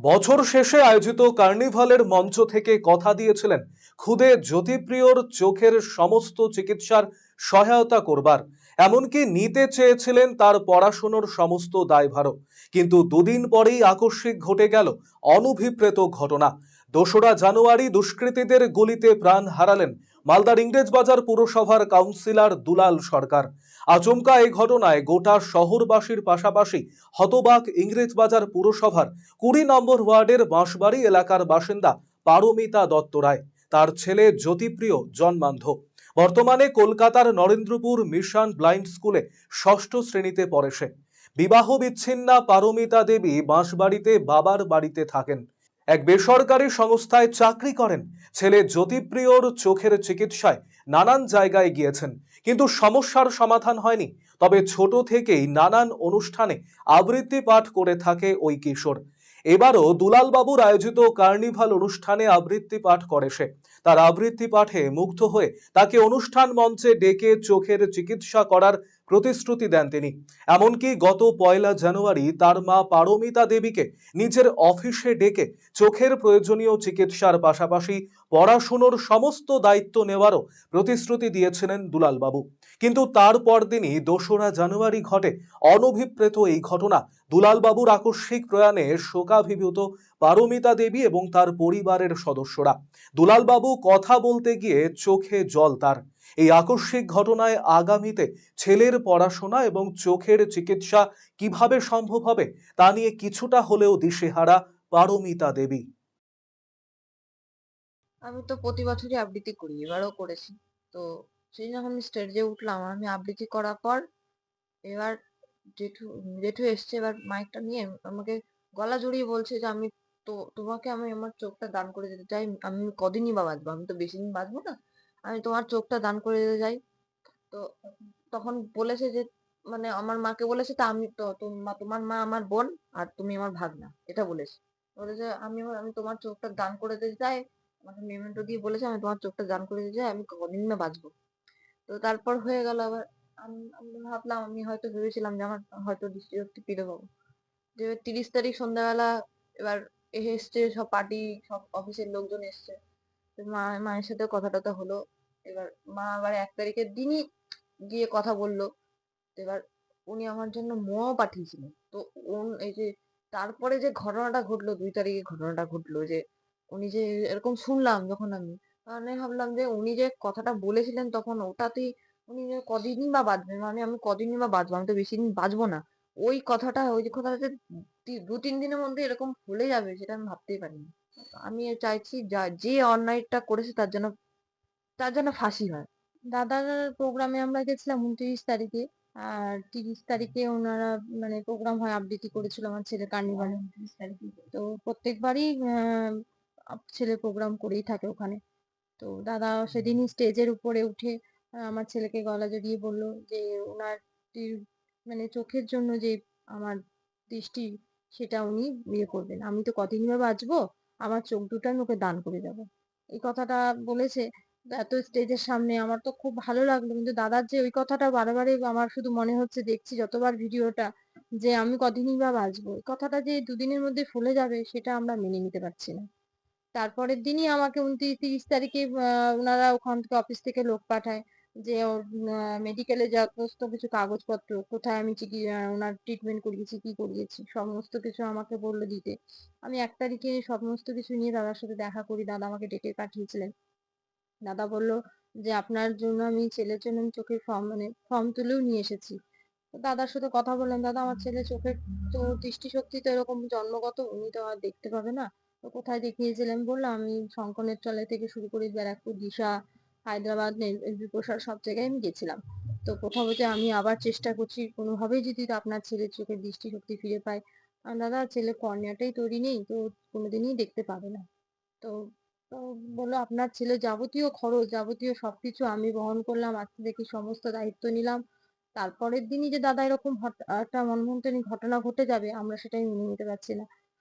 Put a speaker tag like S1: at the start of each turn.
S1: বছর শেষে আয়োজিত কার্নিভালের মঞ্চ থেকে কথা দিয়েছিলেন খুদে জ্যোতিপ্রিয়র চোখের সমস্ত চিকিৎসার সহায়তা করবার। এমনকি নিতে চেয়েছিলেন তার পড়াশুনোর সমস্ত দায়ভারও। কিন্তু দুদিন পরেই আকস্মিক ঘটে গেল অনভিপ্রেত ঘটনা। দোসরা জানুয়ারি দুষ্কৃতীদের গুলিতে প্রাণ হারালেন মালদার ইংরেজবাজার পুরসভার কাউন্সিলর দুলাল সরকার। আচমকা এই ঘটনায় গোটা শহরবাসীর পাশাপাশি হতবাক ইংরেজবাজার পুরসভার কুড়ি নম্বর ওয়ার্ডের বাঁশবাড়ি এলাকার বাসিন্দা পারমিতা দত্ত রায়। তার ছেলে জ্যোতিপ্রিয় জন্মান্ধ। বর্তমানে কলকাতার নরেন্দ্রপুর মিশন ব্লাইন্ড স্কুলে ষষ্ঠ শ্রেণীতে পড়ে সে। বিবাহ বিচ্ছিন্না পারমিতা দেবী বাঁশবাড়িতে বাবার বাড়িতে থাকেন। এক বেসরকারি সংস্থায় চাকরি করেন। ছেলে জ্যোতিপ্রিয়র চোখের চিকিৎসায় নানান জায়গায় গিয়েছেন। কিন্তু সমস্যার সমাধান হয়নি। তবে ছোট থেকেই নানান অনুষ্ঠানে আবৃত্তি পাঠ করে থাকে ওই কিশোর। এবারও দুলালবাবুর আয়োজিত কার্নিভাল অনুষ্ঠানে আবৃত্তি পাঠ করে সে। তার আবৃত্তি পাঠে মুগ্ধ হয়ে তাকে অনুষ্ঠান মঞ্চে ডেকে চোখের চিকিৎসা করার প্রতিশ্রুতি দেন তিনি। এমনকি গত পয়লা জানুয়ারি তার মা পারমিতা দেবীকে নিজের অফিসে ডেকে চোখের প্রয়োজনীয় চিকিৎসার পাশাপাশি পড়াশুনোর সমস্ত দায়িত্ব নেওয়ারও প্রতিশ্রুতি দিয়েছিলেন দুলালবাবু। কিন্তু তার পরদিনই দোসরা জানুয়ারি ঘটে অনভিপ্রেত এই ঘটনা। দুলালবাবুর আকস্মিক প্রয়াণে শোকাভিভূত পারমিতা দেবী এবং তার পরিবারের সদস্যরা। দুলালবাবু কথা বলতে গিয়ে চোখে জল তার। এই আকস্মিক ঘটনায় আগামীতে ছেলের পড়াশোনা এবং চোখের চিকিৎসা কীভাবে সম্ভব হবে তা নিয়ে কিছুটা হলেও দিশেহারা পারমিতা দেবী।
S2: আমি তো প্রতি বছরই আবৃত্তি করি, এবারও করেছি। তো সেই যখন আমি স্টেজে উঠলাম। আমি আবৃত্তি করার পর এবার জেঠু জেঠু এসছে, এবার মাইকটা নিয়ে আমাকে গলা জড়িয়ে বলছে যে, আমি তো, তোমাকে আমি আমার চোখটা দান করে দিতে চাই। আমি কদিনই বা বাঁচবো? আমি তো বেশি দিন বাঁচবো না। আমি তোমার চোখটা দান করে দিতে চাই। তো তখন বলেছে যে মানে আমার মাকে বলেছে, তা আমি তো তোমা- তোমার মা আমার বোন আর তুমি আমার ভাগনা। এটা বলেছে। বলেছে, আমি আমি তোমার চোখটা দান করে দিতে চাই। আমাকে মেমেন্টো দিয়ে বলেছে, আমি তোমার চোখটা দান করে দিতে চাই, আমি কদিন না বাঁচবো। তো তারপর হয়ে গেল আবার, আমি ভাবলাম, আমি হয়তো ভেবেছিলাম যে আমার হয়তো দৃষ্টিশক্তি ফিরে পাবো যে তিরিশ তারিখ সন্ধ্যাবেলা এবার এসছে, সব পার্টি সব অফিসের লোকজন এসছে। তো মা, মায়ের সাথে কথা টথা হলো। এবার মা আবার এক তারিখের দিনই গিয়ে কথা বলল। এবার উনি আমার জন্য মোয়াও পাঠিয়েছিলেন। তো উন, এই যে তারপরে যে ঘটনাটা ঘটলো, দুই তারিখে ঘটনাটা ঘটলো যে উনি যে এরকম শুনলাম যখন আমি মানে ভাবলাম যে উনি যে কথাটা বলেছিলেন তখন ওটাতেই উনি কদিনই বা বাঁচবেন মানে আমি কদিনই বা বাঁচবো, আমি তো বেশি দিন বাঁচবো না। ওই কথাটা ওই কথাটা যে দু, তিন দিনের মধ্যে এরকম ভুলে যাবে, সেটা আমি ভাবতেই পারিনি। আমি চাইছি যা, যে অন্যায়টা করেছে তার জন্য তার জন্য ফাঁসি হয়। দাদার প্রোগ্রামে আমরা গেছিলাম উনত্রিশ তারিখে, আর তিরিশ তারিখে ওনারা মানে প্রোগ্রাম হয় আবৃত্তি করেছিল আমার ছেলে কার্নিভালে উনত্রিশ তারিখে। তো প্রত্যেকবারই ছেলে প্রোগ্রাম করেই থাকে ওখানে। তো দাদা সেদিনই স্টেজের উপরে উঠে আমার ছেলেকে গলা জড়িয়ে বলল যে ওনার মানে চোখের জন্য যে আমার দৃষ্টি, সেটা উনি ইয়ে করবেন। আমি তো কদিনই বা বাঁচবো আমার চোখ দুটো আমি ওকে দান করে যাব এই কথাটা বলেছে, এত স্টেজের সামনে আমার তো খুব ভালো লাগল। কিন্তু দাদার যে ওই কথাটা বারে বারে আমার শুধু মনে হচ্ছে, দেখছি যতবার ভিডিওটা যে আমি কদিনই বা বাঁচবো, এই কথাটা যে দুদিনের মধ্যে ফুলে যাবে সেটা আমরা মেনে নিতে পারছি না। তারপরের দিনই আমাকে উনত্রিশ তিরিশ তারিখে ওনারা ওখান থেকে অফিস থেকে লোক পাঠায়। যে ওর মেডিকেলে সমস্ত কিছু কাগজপত্র, কোথায় আমি ওনার ট্রিটমেন্ট করিয়েছি, কি করিয়েছি, সমস্ত কিছু আমাকে বলল দিতে। আমি এক তারিখে সমস্ত কিছু নিয়ে দাদার সাথে দেখা করি, দাদা আমাকে ডেকে পাঠিয়েছিলেন। দাদা বলল যে, আপনার জন্য আমি ছেলের জন্য আমি চোখের ফর্ম মানে ফর্ম তুলেও নিয়ে এসেছি। দাদার সাথে কথা বললাম, দাদা, আমার ছেলে চোখের তো দৃষ্টিশক্তি তো এরকম জন্মগত, উনি তো আর দেখতে পাবে না। তো কোথায় দেখিয়েছিলেন? বললাম আমি শঙ্কনের চলে থেকে শুরু করে ব্যারাকপুর, দিশা হায়দ্রাবাদ প্রসাদ সব জায়গায় আমি গেছিলাম। তো কোথাও যে আমি আবার চেষ্টা করছি কোনোভাবেই যদি আপনার ছেলের চোখের দৃষ্টিশক্তি ফিরে পায়। দাদা, ছেলে কর্নিয়াটাই তৈরি নেই, তো কোনোদিনই দেখতে পাবে না। তো বলল, আপনার ছেলে যাবতীয় খরচ, যাবতীয় সবকিছু আমি বহন করলাম, আজ থেকে সমস্ত দায়িত্ব নিলাম। তারপরের দিনই যে দাদা এরকম একটা মনমন্থনী ঘটনা ঘটে যাবে, আমরা সেটাই মেনে নিতে পারছি না।